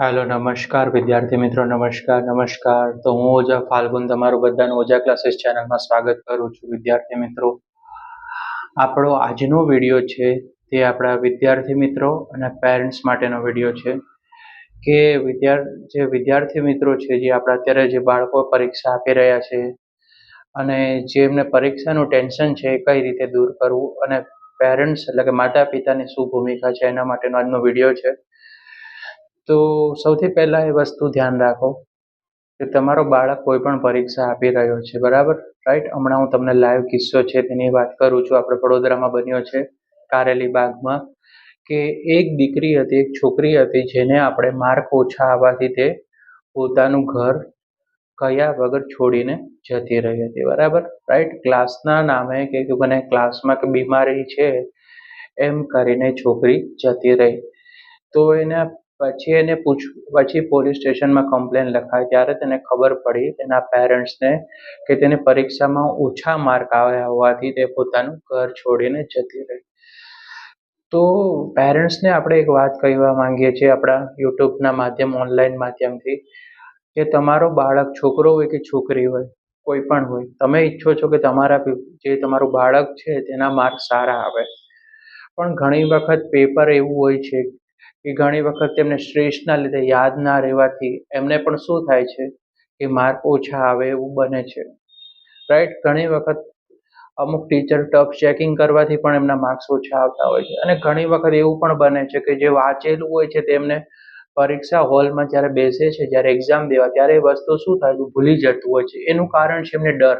હાલો, નમસ્કાર વિદ્યાર્થી મિત્રો, નમસ્કાર નમસ્કાર. તો હું ઓજા ફાલ્ગુન, તમારું બધાનું ઓજા ક્લાસીસ ચેનલમાં સ્વાગત કરું છું વિદ્યાર્થી મિત્રો. આપણો આજનો વીડિયો છે તે આપણા વિદ્યાર્થી મિત્રો અને પેરેન્ટ્સ માટેનો વીડિયો છે કે વિદ્યાર, જે વિદ્યાર્થી મિત્રો છે, જે આપણા અત્યારે જે બાળકો પરીક્ષા આપી રહ્યા છે અને જે એમને પરીક્ષાનું ટેન્શન છે એ કઈ રીતે દૂર કરવું અને પેરેન્ટ્સ એટલે કે માતા પિતાની શું ભૂમિકા છે એના માટેનો આજનો વીડિયો છે. તો સૌથી પહેલાં એ વસ્તુ ધ્યાન રાખો કે તમારો બાળક કોઈ પણ પરીક્ષા આપી રહ્યો છે, બરાબર? રાઈટ હમણાં હું તમને લાઈવ કિસ્સો છે, તેની વાત કરું છું. આપણે વડોદરામાં બન્યો છે, કારેલી બાગમાં, કે એક દીકરી હતી, એક છોકરી હતી, જેને આપણે માર્ક ઓછા આવવાથી તે પોતાનું ઘર કયા વગર છોડીને જતી રહી હતી, બરાબર? રાઈટ ક્લાસના નામે કે મને ક્લાસમાં કે બીમારી છે, એમ કરીને છોકરી જતી રહી. તો એને પછી એને પૂછ, પછી પોલીસ સ્ટેશનમાં કમ્પ્લેન લખાય. ત્યારે તેને ખબર પડી તેના પેરેન્ટ્સને કે તેને પરીક્ષામાં ઓછા માર્ક આવ્યા હોવાથી તે પોતાનું ઘર છોડીને જતી રહી. તો પેરેન્ટ્સને આપણે એક વાત કહેવા માંગીએ છીએ આપણા યુટ્યુબના માધ્યમ ઓનલાઈન માધ્યમથી, કે તમારો બાળક છોકરો હોય કે છોકરી હોય, કોઈ પણ હોય, તમે ઈચ્છો છો કે તમારા જે તમારું બાળક છે તેના માર્ક સારા આવે. પણ ઘણી વખત પેપર એવું હોય છે કે ઘણી વખત તેમને સ્ટ્રેસના લીધે યાદ ના રહેવાથી એમને પણ શું થાય છે કે માર્ક ઓછા આવે એવું બને છે. રાઈટ ઘણી વખત અમુક ટીચર ટફ ચેકિંગ કરવાથી પણ એમના માર્ક્સ ઓછા આવતા હોય છે. અને ઘણી વખત એવું પણ બને છે કે જે વાંચેલું હોય છે તેમને પરીક્ષા હોલમાં જ્યારે બેસે છે, જ્યારે એક્ઝામ દેવા, ત્યારે એ વસ્તુ શું થાય? છે ભૂલી જતું હોય છે. એનું કારણ છે એમને ડર.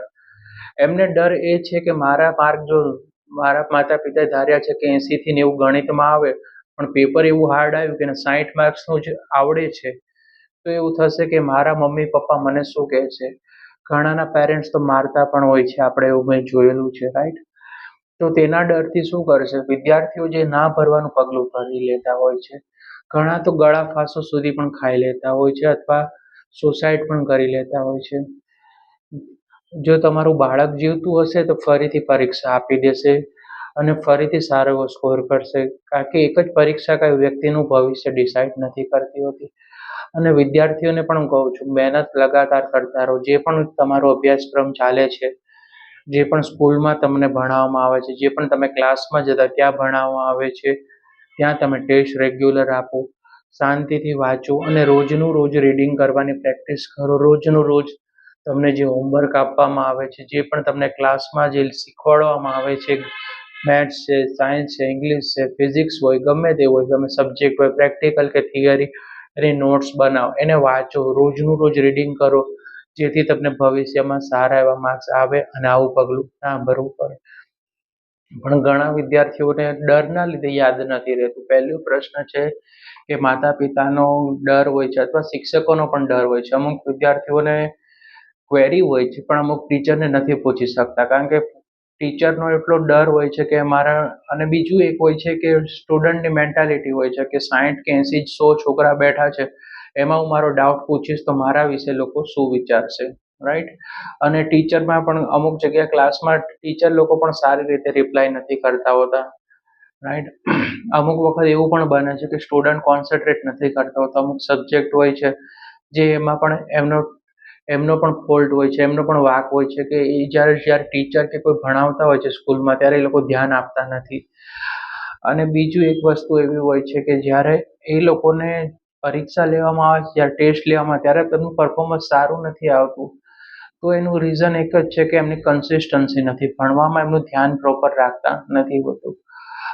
એમને ડર એ છે કે મારા માર્ક જો મારા માતા પિતાએ ધાર્યા છે કે એંસીથી નેવું ગણિતમાં આવે પણ પેપર એવું હાર્ડ આવ્યું કે સાઠ માર્ક્સનું જ આવડે છે, તો એવું થશે કે મારા મમ્મી પપ્પા મને શું કહે છે? ઘણાના પેરેન્ટ્સ તો મારતા પણ હોય છે, આપણે એવું મેં જોયેલું છે રાઈટ તો તેના ડરથી શું કરશે? વિદ્યાર્થીઓ જે ના ભરવાનું પગલું ભરી લેતા હોય છે, ઘણા તો ગળા ફાંસો સુધી પણ ખાઈ લેતા હોય છે અથવા સુસાઇડ પણ કરી લેતા હોય છે. જો તમારું બાળક જીવતું હશે તો ફરીથી પરીક્ષા આપી દેશે અને ફરીથી સારો એવો સ્કોર કરશે. કારણ કે એક જ પરીક્ષા કઈ વ્યક્તિનું ભવિષ્ય ડિસાઇડ નથી કરતી હોતી. અને વિદ્યાર્થીઓને પણ હું કહું છું, મહેનત લગાતાર કરતા રહો. જે પણ તમારો અભ્યાસક્રમ ચાલે છે, જે પણ સ્કૂલમાં તમને ભણાવવામાં આવે છે, જે પણ તમે ક્લાસમાં જતા ત્યાં ભણાવવામાં આવે છે, ત્યાં તમે ટેસ્ટ રેગ્યુલર આપો, શાંતિથી વાંચો અને રોજનું રોજ રીડિંગ કરવાની પ્રેક્ટિસ કરો. રોજનું રોજ તમને જે હોમવર્ક આપવામાં આવે છે, જે પણ તમને ક્લાસમાં જે શીખવાડવામાં આવે છે મેથ્સ છે, સાયન્સ છે, ઇંગ્લિશ છે, ફિઝિક્સ હોય, ગમે તે હોય, ગમે સબ્જેક્ટ હોય પ્રેક્ટિકલ કે થિયરી એની નોટ્સ બનાવો, એને વાંચો, રોજનું રોજ રીડિંગ કરો, જેથી તમને ભવિષ્યમાં સારા એવા માર્ક્સ આવે અને આવું પગલું ના ભરવું પડે. પણ ઘણા વિદ્યાર્થીઓને ડરના લીધે યાદ નથી રહેતું. પહેલો પ્રશ્ન છે કે માતા પિતાનો ડર હોય છે અથવા શિક્ષકોનો પણ ડર હોય છે. અમુક વિદ્યાર્થીઓને ક્વેરી હોય છે, પણ અમુક ટીચરને નથી પૂછી શકતા. કારણ કે ટીચરનો એટલો ડર હોય છે કે મારા, અને બીજું એક હોય છે કે સ્ટુડન્ટની મેન્ટાલિટી હોય છે કે સાઠ કે એંસી સો છોકરા બેઠા છે, એમાં હું મારો ડાઉટ પૂછીશ તો મારા વિશે લોકો શું વિચારશે રાઈટ અને ટીચરમાં પણ અમુક જગ્યા ક્લાસમાં ટીચર લોકો પણ સારી રીતે રિપ્લાય નથી કરતા હોતા રાઈટ અમુક વખત એવું પણ બને છે કે સ્ટુડન્ટ કોન્સન્ટ્રેટ નથી કરતા હોતા, અમુક સબ્જેક્ટ હોય છે, જે એમાં પણ એમનો એમનો પણ ફોલ્ટ હોય છે, એમનો પણ વાક હોય છે કે એ જ્યારે જ્યારે ટીચર કે કોઈ ભણાવતા હોય છે સ્કૂલમાં ત્યારે એ લોકો ધ્યાન આપતા નથી. અને બીજું એક વસ્તુ એવી હોય છે કે જ્યારે એ લોકોને પરીક્ષા લેવામાં આવે છે, જ્યારે ટેસ્ટ લેવામાં ત્યારે તેમનું પરફોર્મન્સ સારું નથી આવતું. તો એનું રીઝન એક જ છે કે એમની કન્સિસ્ટન્સી નથી, ભણવામાં એમનું ધ્યાન પ્રોપર રાખતા નથી હોતું.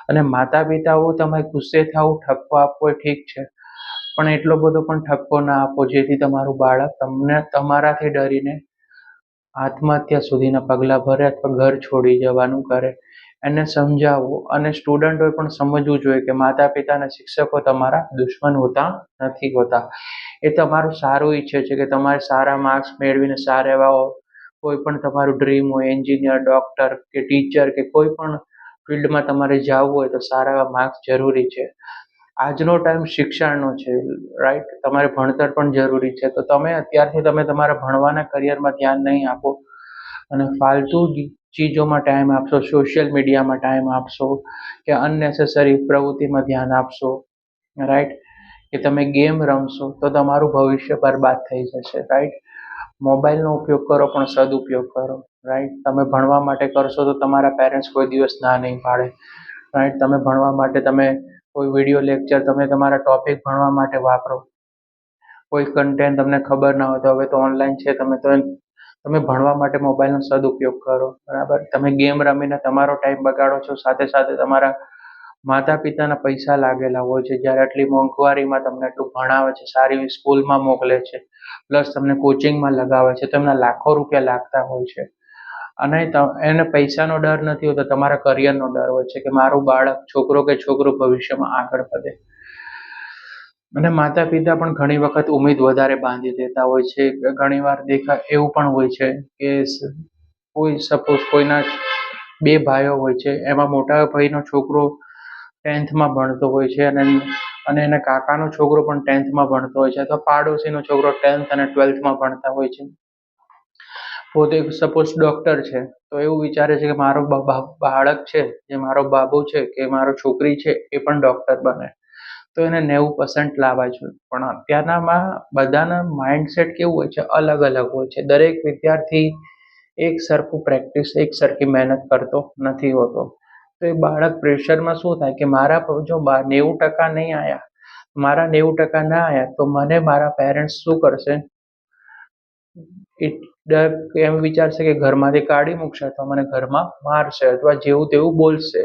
અને માતા પિતાઓ તમે ગુસ્સે થાવ ઠપકો આપવો ઠીક છે. પણ એટલો બધો પણ ઠપકો ના આપો જેથી તમારું બાળક તમને તમારાથી ડરીને આત્મહત્યા સુધીના પગલાં ભરે અથવા ઘર છોડી જવાનું કરે. એને સમજાવો અને સ્ટુડન્ટોએ પણ સમજવું જોઈએ કે માતા પિતા અને શિક્ષકો તમારા દુશ્મન હોતા નથી હોતા. એ તમારું સારું ઈચ્છે છે કે તમારે સારા માર્ક્સ મેળવીને સારા એવા કોઈ પણ તમારું ડ્રીમ હોય એન્જિનિયર ડૉક્ટર કે ટીચર કે કોઈ પણ ફિલ્ડમાં તમારે જવું હોય તો સારા એવા માર્ક્સ જરૂરી છે. આજનો ટાઈમ શિક્ષણનો છે રાઈટ તમારે ભણતર પણ જરૂરી છે. તો તમે અત્યારથી તમે તમારા ભણવાના કરિયરમાં ધ્યાન નહીં આપો. અને ફાલતુ ચીજોમાં ટાઈમ આપશો સોશિયલ મીડિયામાં ટાઈમ આપશો, કે અનનેસેસરી પ્રવૃત્તિમાં ધ્યાન આપશો રાઈટ કે તમે ગેમ રમશો, તો તમારું ભવિષ્ય બરબાદ થઈ જશે રાઈટ મોબાઈલનો ઉપયોગ કરો, પણ સદુપયોગ કરો રાઈટ તમે ભણવા માટે કરશો, તો તમારા પેરેન્ટ્સ કોઈ દિવસ ના નહીં પાડે રાઈટ તમે ભણવા માટે તમે કોઈ વીડિયો લેક્ચર તમે તમારા ટોપિક ભણવા માટે વાપરો. કોઈ કન્ટેન્ટ તમને ખબર ના હોય તો હવે તો ઓનલાઈન છે, તમે તો તમે ભણવા માટે મોબાઈલનો સદુપયોગ કરો, બરાબર? તમે ગેમ રમીને તમારો ટાઈમ બગાડો છો, સાથે સાથે તમારા માતા પિતાના પૈસા લાગેલા હોય છે, જ્યારે આટલી મોંઘવારીમાં તમને એટલું ભણાવે છે, સારી સ્કૂલમાં મોકલે છે, પ્લસ તમને કોચિંગમાં લગાવે છે, તો એમના લાખો રૂપિયા લાગતા હોય છે. અને એને પૈસાનો ડર નથી હોતો, તમારા કરિયરનો ડર હોય છે કે મારું બાળક, છોકરો કે છોકરો ભવિષ્યમાં આગળ વધે. અને માતા પિતા પણ ઘણી વખત ઉમેદ વધારે બાંધી દેતા હોય છે. ઘણી વાર દેખા, એવું પણ હોય છે કે કોઈ સપોઝ કોઈના બે ભાઈઓ હોય છે, એમાં મોટા ભાઈનો છોકરો ટેન્થમાં ભણતો હોય છે અને અને એના કાકાનો છોકરો પણ ટેન્થમાં ભણતો હોય છે અથવા પાડોશીનો છોકરો ટેન્થ અને ટ્વેલ્થમાં ભણતા હોય છે. પોતે સપોઝ ડૉક્ટર છે, તો એવું વિચારે છે કે મારો બાળક છે, જે મારો બાબુ છે, કે મારો છોકરી છે, એ પણ ડૉક્ટર બને. તો એને નેવું પર્સન્ટ લાવવા જોઈએ પણ અત્યારનામાં બધાના માઇન્ડસેટ કેવું હોય છે? અલગ અલગ હોય છે. દરેક વિદ્યાર્થી એક સરખું પ્રેક્ટિસ એક સરખી મહેનત કરતો નથી હોતો. તો એ બાળક પ્રેશરમાં શું થાય? કે મારા જો નેવું ટકા નહીં આવ્યા મારા નેવું ટકા ના આવ્યા તો મને મારા પેરેન્ટ્સ શું કરશે? એમ વિચારશે કે ઘરમાંથી કાઢી મૂકશે અથવા મને ઘરમાં મારશે અથવા જેવું તેવું બોલશે.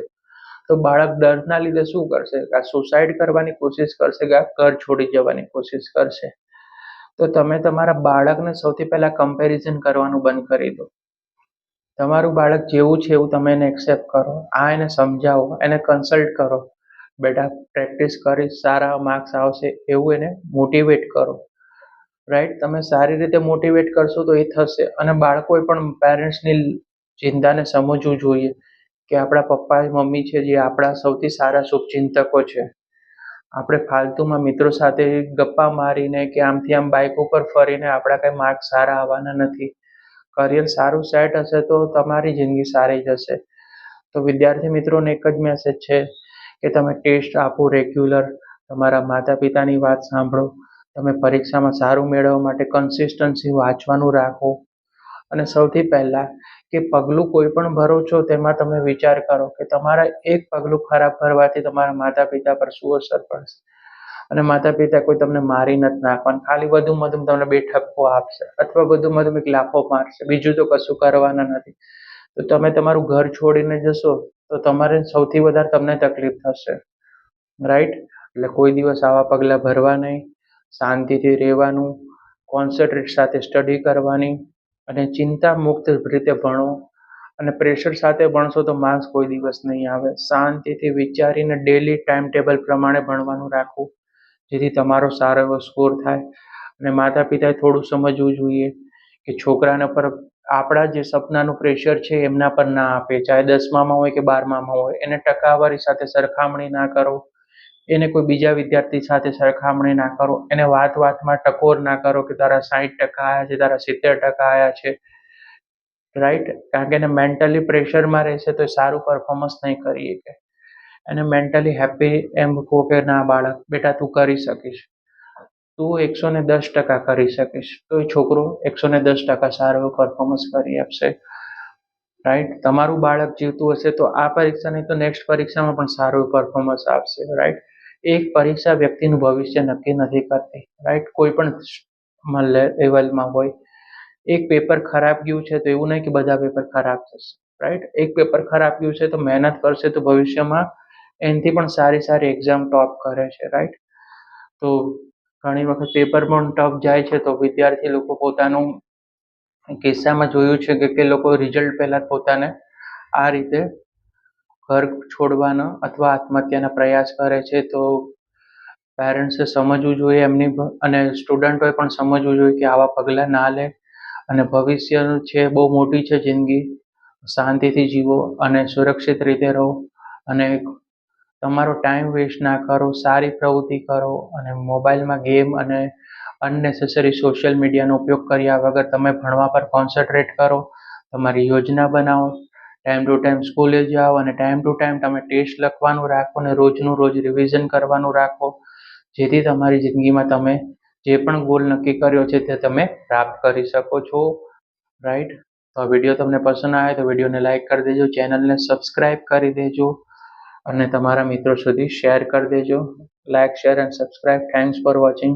તો બાળક ડરના લીધે શું કરશે? કે સુસાઇડ કરવાની કોશિશ કરશે કે આ ઘર છોડી જવાની કોશિશ કરશે. તો તમે તમારા બાળકને સૌથી પહેલા કમ્પેરિઝન કરવાનું બંધ કરી દો. તમારું બાળક જેવું છે એવું તમે એને એક્સેપ્ટ કરો. આ એને સમજાવો. એને કન્સલ્ટ કરો. બેટા પ્રેક્ટિસ કરીશ. સારા માર્ક્સ આવશે. એવું એને મોટિવેટ કરો. રાઈટ તમે સારી રીતે મોટિવેટ કરશો તો એ થશે. અને બાળકોએ પણ પેરેન્ટ્સની ચિંતાને સમજવું જોઈએ કે આપણા પપ્પા, મમ્મી છે જે આપણા સૌથી સારા શુભચિંતકો છે. આપણે ફાલતુમાં મિત્રો સાથે ગપ્પા મારીને કે આમથી આમ બાઇક ઉપર ફરીને આપણા કંઈ માર્ક સારા આવવાના નથી. કરિયર સારું સેટ હશે તો તમારી જિંદગી સારી જશે તો વિદ્યાર્થી મિત્રોને એક જ મેસેજ છે કે તમે ટેસ્ટ આપો રેગ્યુલર તમારા માતા પિતાની વાત સાંભળો. તમે પરીક્ષામાં સારું મેળવવા માટે કન્સિસ્ટન્સી વાંચવાનું રાખો. અને સૌથી પહેલાં કે પગલું કોઈ પણ ભરો છો તેમાં તમે વિચાર કરો કે તમારા એક પગલું ખરાબ ભરવાથી તમારા માતા પિતા પર શું અસર પડશે? અને માતા પિતા કોઈ તમને મારી નથી નાખવાનું, ખાલી વધુ વધુ તમને બે ઠપકો આપશે અથવા વધુ વધુ એક લાફો મારશે, બીજું તો કશું કરવાના નથી. તો તમે તમારું ઘર છોડીને જશો તો તમારે સૌથી વધારે તમને તકલીફ થશે. રાઈટ એટલે કોઈ દિવસ આવા પગલાં ભરવા નહીં. શાંતિથી રહેવાનું કોન્સન્ટ્રેટ સાથે સ્ટડી કરવાની અને ચિંતા મુક્ત રીતે ભણો. અને પ્રેશર સાથે ભણશો તો માર્ક્સ કોઈ દિવસ નહીં આવે. શાંતિથી વિચારીને ડેલી ટાઈમ ટેબલ પ્રમાણે ભણવાનું રાખવું જેથી તમારો સારો એવો સ્કોર થાય. અને માતા પિતાએ થોડું સમજવું જોઈએ કે છોકરાના પર આપણા જે સપનાનું પ્રેશર છે એમના પર ના આપે. ચાહે દસમામાં હોય કે બારમામાં હોય, એને ટકાવારી સાથે સરખામણી ના કરો. એને કોઈ બીજા વિદ્યાર્થી સાથે સરખામણી ના કરો, એને વાત વાતમાં ટકોર ના કરો કે તારા સાઠ ટકા આવ્યા છે, તારા સિત્તેર ટકા આવ્યા છે. રાઈટ કારણ કે એને મેન્ટલી પ્રેશરમાં રહેશે તો સારું પરફોર્મન્સ નહીં કરી શકે. એને મેન્ટલી હેપી એમ કહો કે ના બાળક, બેટા તું કરી શકીશ. તું એકસો ને દસ ટકા કરી શકીશ. તો એ છોકરો એકસો ને દસ ટકા સારું એવું પરફોર્મન્સ કરી આપશે. રાઈટ તમારું બાળક જીવતું હશે તો આ પરીક્ષા નહીં તો નેક્સ્ટ પરીક્ષામાં પણ સારું પરફોર્મન્સ આપશે. રાઈટ એક પરીક્ષા વ્યક્તિનું ભવિષ્ય નક્કી નથી કરતી રાઈટ કોઈ પણ લેવલમાં હોય. એક પેપર ખરાબ ગયું છે તો એવું નહીં કે બધા પેપર ખરાબ થશે રાઈટ એક પેપર ખરાબ ગયું છે તો મહેનત કરશે તો ભવિષ્યમાં એનાથી પણ સારી સારી એક્ઝામ ટોપ કરે છે રાઈટ તો ઘણી વખત પેપર પણ ટફ જાય છે તો વિદ્યાર્થી લોકો પોતાનું કિસ્સામાં જોયું છે કે લોકો રિઝલ્ટ પહેલાં પોતાને આ રીતે ઘર છોડવાનો અથવા આત્મહત્યાના પ્રયાસ કરે છે, તો પેરેન્ટ્સે સમજવું જોઈએ એમની અને સ્ટુડન્ટોએ પણ સમજવું જોઈએ કે આવા પગલાં ના લે. અને ભવિષ્યનું છે બહુ મોટી છે જિંદગી. શાંતિથી જીવો અને સુરક્ષિત રીતે રહો. અને તમારો ટાઈમ વેસ્ટ ના કરો, સારી પ્રવૃત્તિ કરો અને મોબાઈલમાં ગેમ અને અનનેસેસરી સોશિયલ મીડિયાનો ઉપયોગ કર્યા વગર તમે ભણવા પર કોન્સન્ટ્રેટ કરો. તમારી યોજના બનાવો. ટાઈમ ટુ ટાઈમ સ્કૂલે જાઓ અને ટાઈમ ટુ ટાઈમ તમે ટેસ્ટ લખવાનું રાખો અને રોજનું રોજ રિવિઝન કરવાનું રાખો. જેથી તમારી જિંદગીમાં તમે જે પણ ગોલ નક્કી કર્યો છે તે તમે પ્રાપ્ત કરી શકો છો. રાઈટ તો આ વીડિયો તમને પસંદ આવે તો વિડીયોને લાઇક કરી દેજો ચેનલને સબસ્ક્રાઈબ કરી દેજો અને તમારા મિત્રો સુધી શેર કરી દેજો. Like share and subscribe thanks for watching